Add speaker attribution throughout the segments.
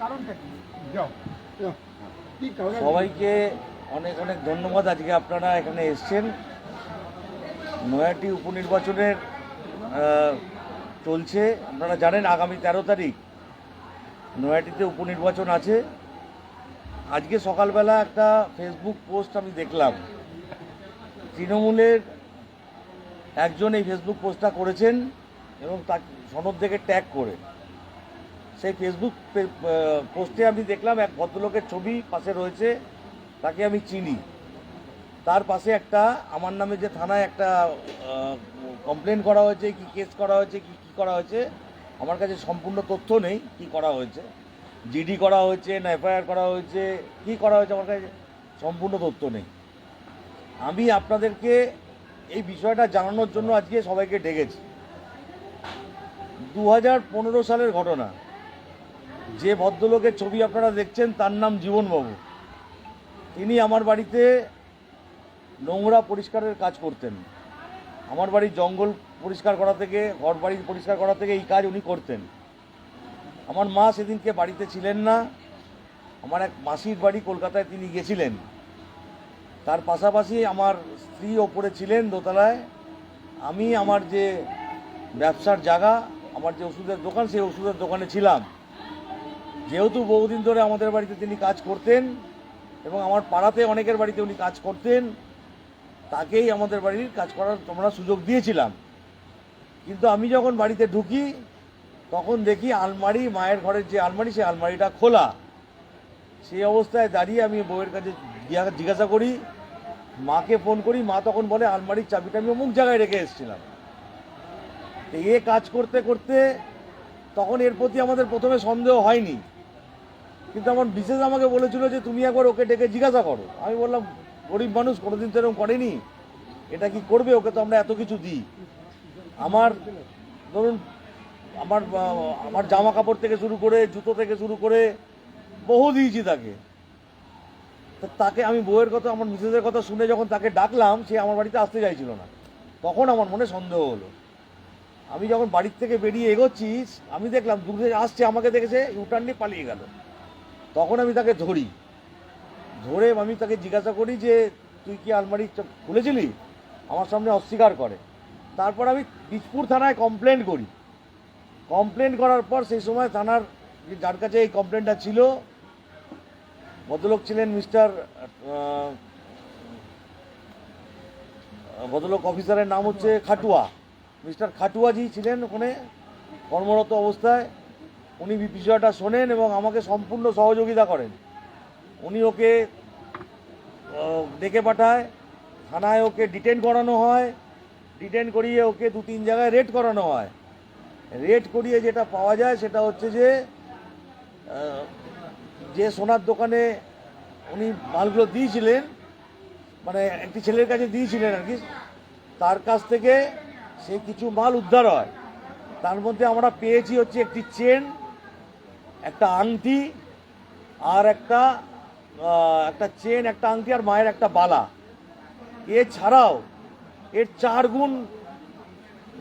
Speaker 1: কারণটা কি? যাও।
Speaker 2: সবাইকে অনেক অনেক ধন্যবাদ। আজকে আপনারা এখানে এসছেন। নয়াটি উপনির্বাচনের চলছে। আপনারা জানেন আগামী তেরো তারিখ নয়াটিতে উপনির্বাচন আছে। আজকে সকালবেলা একটা ফেসবুক পোস্ট আমি দেখলাম। তৃণমূলের একজন এই ফেসবুক পোস্টটা করেছেন। এবং তা সনদ দেখে ট্যাগ করে। সেই ফেসবুক পোস্টে আমি দেখলাম এক ভদ্রলোকের ছবি পাশে রয়েছে, তাকে আমি চিনি। তার পাশে একটা, আমার নামে যে থানায় একটা কমপ্লেন করা হয়েছে, কি কেস করা হয়েছে, কি কি করা হয়েছে, আমার কাছে সম্পূর্ণ তথ্য নেই, কি করা হয়েছে। জিডি করা হয়েছে, না এফআইআর করা হয়েছে, কি করা হয়েছে, আমার কাছে সম্পূর্ণ তথ্য নেই। আমি আপনাদেরকে এই বিষয়টা জানানোর জন্য আজকে সবাইকে ডেকেছি। দু হাজার পনেরো সালের ঘটনা। যে ভদ্রলোকের ছবি আপনারা দেখছেন, তার নাম জীবনবাবু। তিনি আমার বাড়িতে নোংরা পরিষ্কারের কাজ করতেন। আমার বাড়ির জঙ্গল পরিষ্কার করা থেকে, ঘর বাড়ি পরিষ্কার করা থেকে এই কাজ উনি করতেন। আমার মা সেদিনকে বাড়িতে ছিলেন না। আমার এক মাসির বাড়ি কলকাতায় তিনি গেছিলেন। তার পাশাপাশি আমার স্ত্রী ওপরে ছিলেন দোতলায়। আমি আমার যে ব্যবসার জায়গা আমার যে ওষুধের দোকান, সেই ওষুধের দোকানে ছিলাম। যেহেতু বহুদিন ধরে আমাদের বাড়িতে তিনি কাজ করতেন এবং আমার পাড়াতে অনেকের বাড়িতে উনি কাজ করতেন, তাকেই আমাদের বাড়ির কাজ করার তোমরা সুযোগ দিয়েছিলাম। কিন্তু আমি যখন বাড়িতে ঢুকি, তখন দেখি আলমারি, মায়ের ঘরের যে আলমারি, সেই আলমারিটা খোলা। সেই অবস্থায় দাঁড়িয়ে আমি বউয়ের কাছে জিজ্ঞাসা করি, মাকে ফোন করি, মা তখন বলে, আলমারির চাবিটা আমি অমুক জায়গায় রেখে এসেছিলাম। এ কাজ করতে করতে তখন এর প্রতি আমাদের প্রথমে সন্দেহ হয়নি। কিন্তু আমার বিশেষ আমাকে বলেছিল যে তুমি একবার ওকে ডেকে জিজ্ঞাসা করো। আমি বললাম, গরিব মানুষ কোনোদিন তো এরকম করেনি। এটা কি করবে? ওকে তো আমরা এত কিছু দিই। আমার ধরুন, আমার আমার জামা কাপড় থেকে শুরু করে, জুতো থেকে শুরু করে বহু দিয়েছি তাকে। তাকে আমি বউয়ের কথা, আমার মিসেসের কথা শুনে যখন তাকে ডাকলাম, সে আমার বাড়িতে আসতে চাইছিল না। তখন আমার মনে সন্দেহ হলো। আমি যখন বাড়ির থেকে বেরিয়ে এগোচ্ছি, আমি দেখলাম দূরে আসছে, আমাকে দেখেছে ইউটার্ন নিয়ে পালিয়ে গেল। তখন আমি তাকে ধরি। ধরে আমি তাকে জিজ্ঞাসা করি যে, তুই কি আলমারি খুলেছিলি? আমার সামনে অস্বীকার করে। তারপর আমি বীজপুর থানায় কমপ্লেন করি। কমপ্লেন করার পর সেই সময় থানার যার কাছে এই কমপ্লেনটা ছিল, ভদ্রলোক ছিলেন মিস্টার ভদ্রলোক অফিসারের নাম হচ্ছে খাটুয়া। মিস্টার খাটুয়াজি ছিলেন ওখানে কর্মরত অবস্থায়। উনি বিষয়টা শোনেন এবং আমাকে সম্পূর্ণ সহযোগিতা করেন। উনি ওকে ডেকে পাঠায়, থানায় ওকে ডিটেন করানো হয় ডিটেন করিয়ে ওকে দু তিন জায়গায় রেড করানো হয়। রেড করিয়ে যেটা পাওয়া যায় সেটা হচ্ছে যে যে সোনার দোকানে উনি মালগুলো দিয়েছিলেন মানে একটি ছেলের কাছে দিয়েছিলেন আর কি, তার কাছ থেকে সে কিছু মাল উদ্ধার হয়। তার মধ্যে আমরা পেয়েছি হচ্ছে একটি চেন, একটা আংটি আর একটা একটা চেন, একটা আংটি আর মায়ের একটা বালা। এছাড়াও এর চার গুণ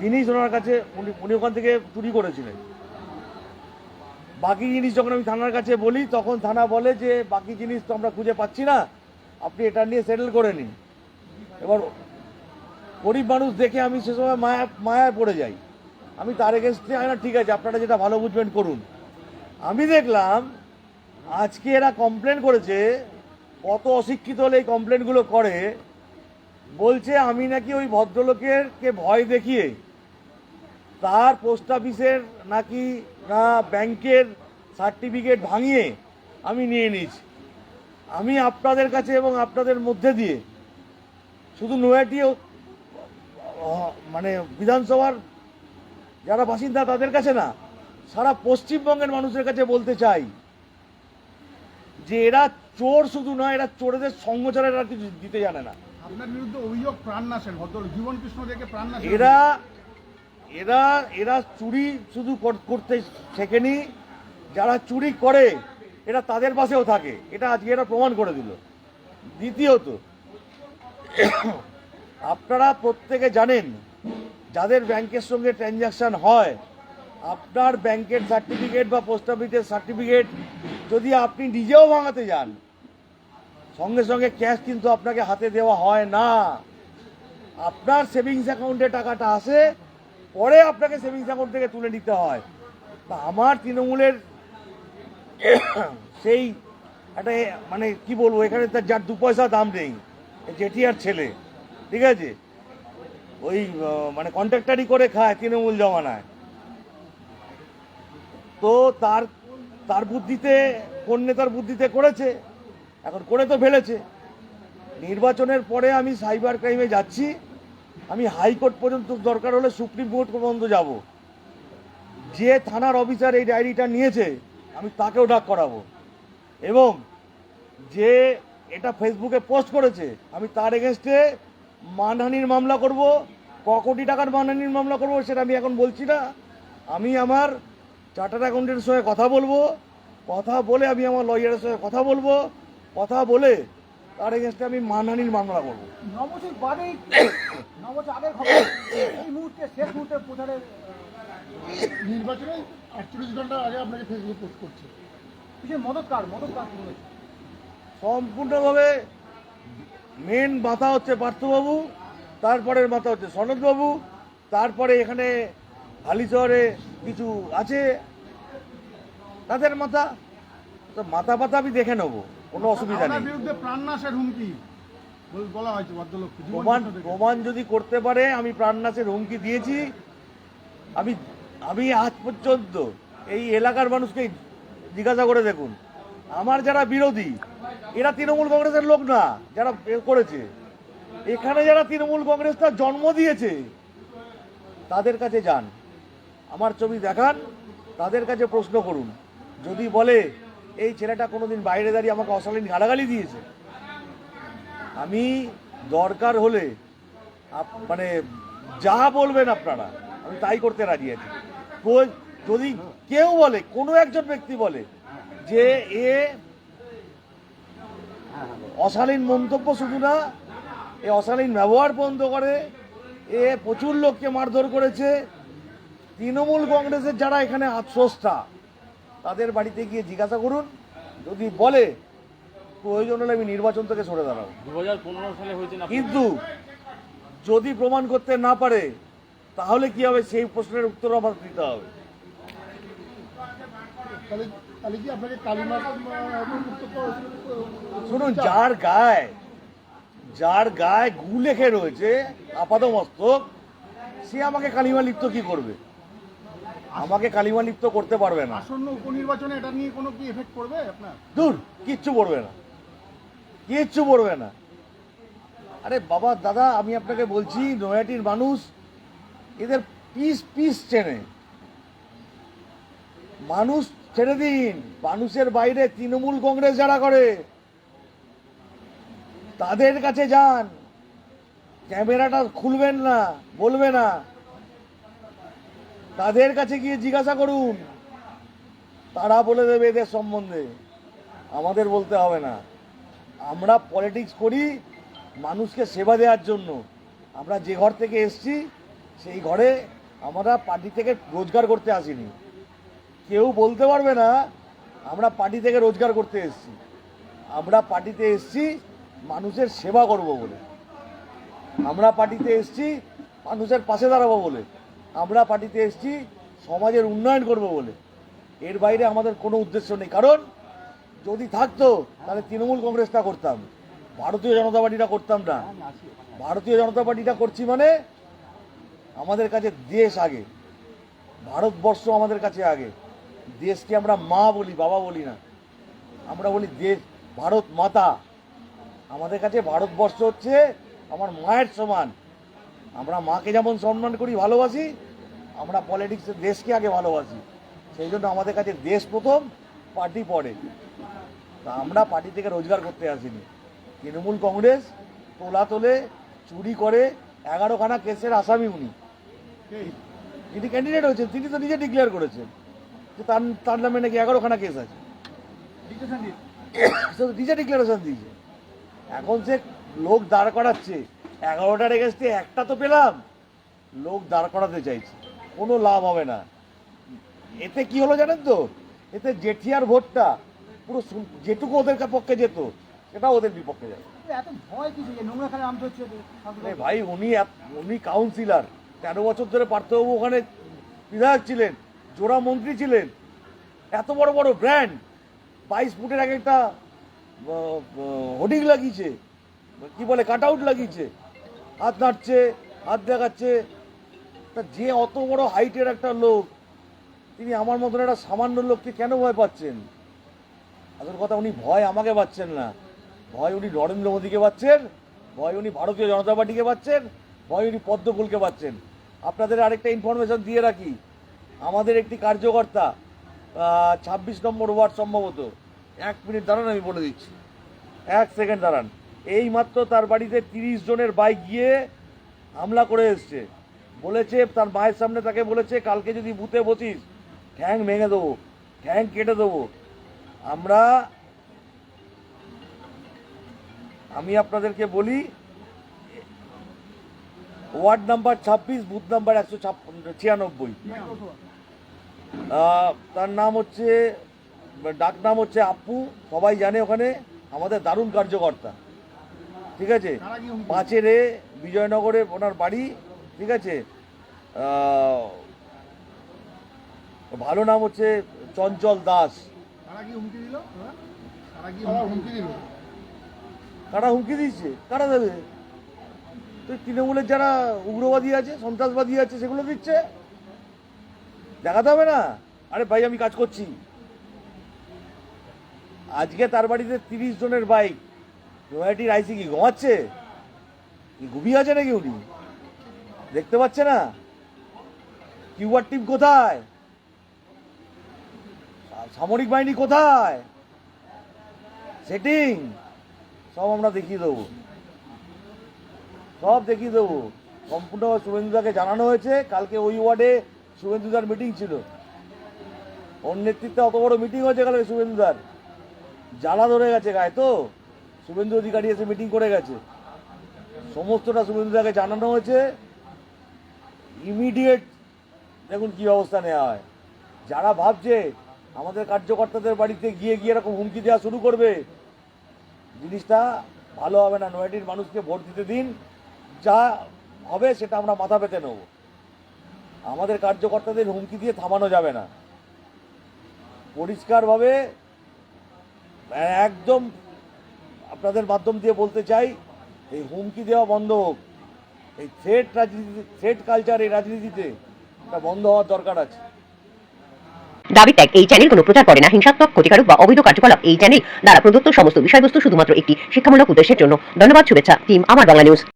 Speaker 2: জিনিস ওনার কাছে উনি উনি ওখান থেকে চুরি করেছিলেন। বাকি জিনিস যখন আমি থানার কাছে বলি, তখন থানা বলে যে, বাকি জিনিস তো আমরা খুঁজে পাচ্ছি না। আপনি এটা নিয়ে সেটেল করে নিন। এবার গরিব মানুষ দেখে আমি সে সময় মায়া মায়ায় পড়ে যাই। আমি তার এগেনস্টে না ঠিক আছে আপনারা যেটা ভালো বুঝবেন করুন। আমি দেখলাম আজকে এরা কমপ্লেন করেছে কত অশিক্ষিত হলে এই কমপ্লেনগুলো করে বলছে আমি নাকি ওই ভদ্রলোকের কে ভয় দেখিয়ে তার পোস্ট অফিসের নাকি না ব্যাংকের সার্টিফিকেট ভাঙিয়ে আমি নিয়ে নিয়েছি। আমি আপনাদের কাছে এবং আপনাদের মধ্যে দিয়ে শুধু নয়াটি ও- আহ, মানে বিধানসভার যারা বাসিন্দা তাদের কাছে না সারা পশ্চিমবঙ্গের মানুষের কাছে বলতে চাই যে এরা চোর শুধু নয় এরা চোরেদের সঙ্গচারে এরা কিছু দিতে জানে না।
Speaker 1: আপনার বিরুদ্ধে অভিযোগ প্রাণনাশের ভদ্র জীবন কৃষ্ণ থেকে
Speaker 2: এরা এরা এরা চুরি শুধু কর- করতে শেখেনি। যারা চুরি করে এরা তাদের পাশেও থাকে। এটা আজকে এরা প্রমাণ করে দিল। দ্বিতীয়ত আপনারা প্রত্যেকে জানেন, যাদের ব্যাংকের সঙ্গে ট্রানজ্যাকশন হয়, আপনার ব্যাংকের সার্টিফিকেট বা পোস্ট অফিসের সার্টিফিকেট যদি আপনি নিজেও ভাঙাতে যান, সঙ্গে সঙ্গে ক্যাশ কিন্তু আপনাকে হাতে দেওয়া হয় না। আপনার সেভিংস অ্যাকাউন্টে টাকাটা আসে, পরে আপনাকে সেভিংস অ্যাকাউন্ট থেকে তুলে নিতে হয়। তা আমার তৃণমূলের সেই একটা মানে কি বলব, এখানে তার যার দু পয়সা দাম নেই জেঠিয়ার ছেলে। ঠিক আছে? ওই মানে কন্ট্রাক্টারি করে খায় তৃণমূল জমানায়। তো তার তার বুদ্ধিতে, কোন নেতার বুদ্ধিতে করেছে? এখন করে তো ফেলেছে। নির্বাচনের পরে আমি সাইবার ক্রাইমে যাচ্ছি। আমি হাইকোর্ট পর্যন্ত দরকার হলে সুপ্রিম কোর্ট পর্যন্ত যাব। যে থানার অফিসার এই ডায়েরিটা নিয়েছে, আমি তাকেও ডাক করাবো। এবং যে এটা ফেসবুকে পোস্ট করেছে, আমি তার এগেনস্টে মানহানির মামলা করব ক কোটি টাকার মানহানির মামলা করব সেটা আমি এখন বলছি না। আমি আমার চার্টার অ্যাকাউন্টের সঙ্গে কথা বলব কথা বলে আমি আমার লয়ারের সঙ্গে কথা বলব কথা বলে তার এগেনস্টে আমি মানহানির মামলা করব।
Speaker 1: নির্বাচনে আটচল্লিশ ঘণ্টা আগে আপনাকে ফেসবুক পোস্ট করছে।
Speaker 2: সম্পূর্ণভাবে মেন মাথা হচ্ছে পার্থবাবু তারপরের মাথা হচ্ছে সনদবাবু তারপরে এখানে হালিশহরে কিছু আছে? তাদের মাথা? তো মাথা পাতা আমি দেখে নেব কোনো অসুবিধা নেই।
Speaker 1: বিরুদ্ধে প্রাণনাশের হুমকি বল- বলা হয়েছে
Speaker 2: প্রমাণ প্রমাণ যদি করতে পারে আমি প্রাণনাশের হুমকি দিয়েছি। আমি আমি আজ পর্যন্ত এই এলাকার মানুষকে জিজ্ঞাসা করে দেখুন। আমার যারা বিরোধী এরা তৃণমূল কংগ্রেসের লোক না, যারা করেছে। এখানে যারা তৃণমূল কংগ্রেস তার জন্ম দিয়েছে, তাদের কাছে যান। আমার ছবি দেখান, তাদের কাছে প্রশ্ন করুন। যদি বলে, এই ছেলেটা কোনোদিন বাইরে দাঁড়িয়ে আমাকে অশালীন গালাগালি দিয়েছে। আমি দরকার হলে মানে যা বলবেন আপনারা, আমি তাই করতে রাজি আছি। যদি কেউ বলে, কোনো একজন ব্যক্তি বলে যে, এ অশালীন মন্তব্য শুধু না এ অশালীন ব্যবহার বন্ধ করে এ প্রচুর লোককে মারধর করেছে। তৃণমূল কংগ্রেসের যারা এখানে আত্মস্তা তাদের বাড়িতে গিয়ে জিজ্ঞাসা করুন। যদি বলে প্রয়োজন হলে আমি নির্বাচন থেকে সরে দাঁড়াবো।
Speaker 3: দু হাজার পনেরো সালে হয়েছে না?
Speaker 2: কিন্তু যদি প্রমাণ করতে না পারে তাহলে কি হবে? সেই প্রশ্নের উত্তর আমার দিতে হবে। শুনুন যার গায়ে যার গায়ে গু লেখে রয়েছে আপাতমস্তক সে আমাকে কালিমা লিপ্ত কি করবে? আমাকে কালিমা লিপ্ত করতে পারবে না।
Speaker 1: আসন্ন উপনির্বাচনে এটা নিয়ে কোনো কি এফেক্ট পড়বে আপনার?
Speaker 2: দূর কিচ্ছু পড়বে না। কিচ্ছু পড়বে না। আরে বাবা দাদা আমি আপনাকে বলছি নয়াটির মানুষ এদের পিস পিস চেনে। মানুষ ছেড়ে দিন। মানুষের বাইরে তৃণমূল কংগ্রেস যারা করে, তাদের কাছে যান। ক্যামেরাটা খুলবেন না, বলবে না। তাদের কাছে গিয়ে জিজ্ঞাসা করুন। তারা বলে দেবে এদের সম্বন্ধে। আমাদের বলতে হবে না। আমরা পলিটিক্স করি মানুষকে সেবা দেওয়ার জন্য। আমরা যে ঘর থেকে এসছি, সেই ঘরে আমরা পার্টি থেকে রোজগার করতে আসিনি। কেউ বলতে পারবে না, আমরা পার্টি থেকে রোজগার করতে এসছি। আমরা পার্টিতে এসছি, মানুষের সেবা করব বলে। আমরা পার্টিতে এসছি, মানুষের পাশে দাঁড়াবো বলে। আমরা পার্টিতে এসছি, সমাজের উন্নয়ন করব বলে। এর বাইরে আমাদের কোনো উদ্দেশ্য নেই। কারণ, যদি থাকতো, তাহলে তৃণমূল কংগ্রেসটা করতাম। ভারতীয় জনতা পার্টিটা করতাম না। ভারতীয় জনতা পার্টিটা করছি মানে আমাদের কাছে দেশ আগে। ভারতবর্ষ আমাদের কাছে আগে। দেশকে আমরা মা বলি, বাবা বলি না। আমরা বলি দেশ, ভারত মাতা। আমাদের কাছে ভারতবর্ষ হচ্ছে আমার মায়ের সমান। আমরা মাকে যেমন সম্মান করি, ভালোবাসি, আমরা পলিটিক্সের দেশকে আগে ভালোবাসি। সেই জন্য আমাদের কাছে দেশ প্রথম, পার্টি পরে। তা আমরা পার্টি থেকে রোজগার করতে আসিনি। তৃণমূল কংগ্রেস তোলা তোলে, চুরি করে, এগারোখানা কেসের আসামি উনি। তিনি ক্যান্ডিডেট হয়েছেন, তিনি তো নিজে ডিক্লেয়ার করেছেন। তার তার নামে নাকি এগারোখানা কেস আছে। নিজে ডিক্লারেশন দিয়েছে। এখন সে লোক দাঁড় করাচ্ছে। এগারোটার এগেস্টে একটা তো পেলাম। লোক দাঁড় করাতে চাইছে। কোনো লাভ হবে না। এতে কি হলো জানেন তো? এতে জেঠিয়ার ভোটটা পুরো যেটুকু ওদের পক্ষে যেত সেটা ওদের বিপক্ষে যাবে ভাই উনি উনি কাউন্সিলর তেরো বছর ধরে পার্থবাবু ওখানে বিধায়ক ছিলেন। জোড়া মন্ত্রী ছিলেন। এত বড় বড় ব্র্যান্ড। বাইশ ফুটের এক একটা হোর্ডিং লাগিয়েছে। কি বলে, কাট আউট লাগিয়েছে। হাত নাড়ছে, হাত দেখাচ্ছে। তা যে অত বড় হাইটের একটা লোক, তিনি আমার মতন একটা সামান্য লোককে কেন ভয় পাচ্ছেন? আসল কথা, উনি ভয় আমাকে পাচ্ছেন না। ভয় উনি নরেন্দ্র মোদীকে পাচ্ছেন। ভয় উনি ভারতীয় জনতা পার্টিকে পাচ্ছেন। ভয় উনি পদ্মফুলকে পাচ্ছেন। আপনাদের আরেকটা ইনফরমেশন দিয়ে রাখি। আমাদের একটি কার্যকর্তা ছাব্বিশ নম্বর ওয়ার্ড সম্ভবত। এক মিনিট দাঁড়ান, আমি বলে দিচ্ছি। এক সেকেন্ড দাঁড়ান। এই মাত্র তার বাড়িতে তিরিশ জনের বাইক গিয়ে হামলা করে এসছে। বলেছে, তার মায়ের সামনে তাকে বলেছে, কালকে যদি বুথে বসিস, ঠ্যাং ভেঙে দেবো, ঠ্যাং কেটে দেবো। আমরা, আমি আপনাদেরকে বলি, ওয়ার্ড নাম্বার ছাব্বিশ, বুথ নাম্বার একশো ছিয়ানব্বই। তার নাম হচ্ছে ডাক নাম হচ্ছে আপু সবাই জানে ওখানে আমাদের দারুণ কার্যকর্তা। ঠিক আছে? পাঁচের বিজয়নগরে ওনার বাড়ি ঠিক আছে? ভালো নাম হচ্ছে চঞ্চল দাস।
Speaker 1: দিল?
Speaker 2: কারা হুমকি দিচ্ছে? কারা দেবে? তো তৃণমূলের যারা উগ্রবাদী আছে সন্ত্রাসবাদী আছে সেগুলো দিচ্ছে। দেখাতে হবে না? আরে ভাই, আমি কাজ করছি। আজকে তার বাড়িতে তিরিশ জনের বাইক। নয়াটির আইসি কি ঘুমাচ্ছে? ঘুমিয়ে আছে নাকি উনি? দেখতে পাচ্ছে না? কিউআর টিম কোথায়? সামরিক বাহিনী কোথায়? সেটিং। সব আমরা দেখিয়ে দেবো। সব দেখিয়ে দেবো। সম্পূর্ণ শুভেন্দুদাকে জানানো হয়েছে। কালকে ওই ওয়ার্ডে শুভেন্দুদার মিটিং ছিল। ওর নেতৃত্বে অত বড় মিটিং হয়েছে কালকে শুভেন্দুদার জ্বালা ধরে গেছে গায়ে তো। শুভেন্দু অধিকারী এসে মিটিং করে গেছে। সমস্তটা শুভেন্দুদাকে জানানো হয়েছে। ইমিডিয়েট দেখুন কি ব্যবস্থা নেওয়া হয়। যারা ভাবছে আমাদের কার্যকর্তাদের বাড়িতে গিয়ে গিয়ে এরকম হুমকি দেওয়া শুরু করবে, জিনিসটা ভালো হবে না। নয়াটির মানুষকে ভোট দিতে দিন। যা হবে সেটা আমরা মাথা পেতে নেব। আমাদের কার্যকর্তাদের হুমকি দিয়ে থামানো যাবে না। পরিষ্কারভাবে, একদম আপনাদের মাধ্যম দিয়ে বলতে চাই, এই হুমকি দেওয়া বন্ধ হোক। এই থ্রেট রাজনীতি থ্রেট কালচার এই রাজনীতিতে এটা বন্ধ হওয়ার দরকার আছে।
Speaker 3: দাবি ত্যাগ এই চ্যানেল কোনো প্রচার করে না। হিংসাত্মক, ক্ষতিকারক বা অবৈধ কার্যকলাপ এই চ্যানেল দ্বারা প্রদত্ত সমস্ত বিষয়বস্তু শুধুমাত্র একটি শিক্ষামূলক উদ্দেশ্যের জন্য। ধন্যবাদ, শুভেচ্ছা টিম আমার বাংলা নিউজ